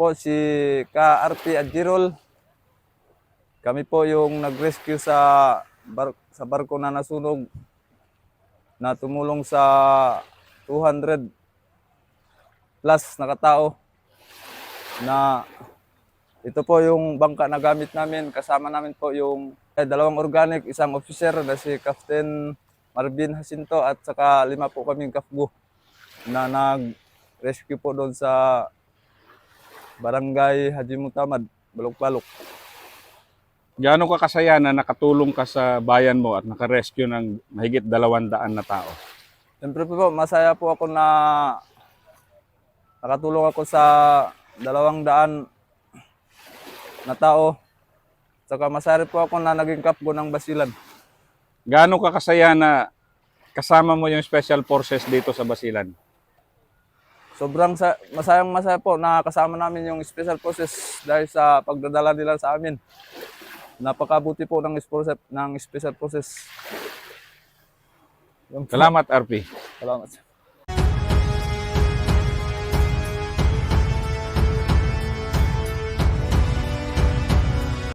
po si Ka-RP Adjirol. Kami po yung nag-rescue sa, bar- sa barko na nasunog na tumulong sa 200 plus na katao na ito po yung bangka na gamit namin. Kasama namin po yung eh, dalawang organic, isang officer na si Captain Marvin Jacinto at saka lima po kaming kafgo na nag-rescue po doon sa Barangay Haji Mutamad, Balok-Balok. Gaano ka kasaya na nakatulong ka sa bayan mo at nakarescue ng mahigit dalawang daan na tao? Siyempre po, masaya po ako na nakatulong ako sa dalawang daan na tao. Saka masaya po ako na naging kapgo ng Basilan. Gaano ka kasaya na kasama mo yung special forces dito sa Basilan? Sobrang sa, masayang masaya po na kasama namin yung special forces dahil sa pagdadala nila sa amin. Napakabuti po ng, spor- ng special forces. Salamat, RP. Salamat.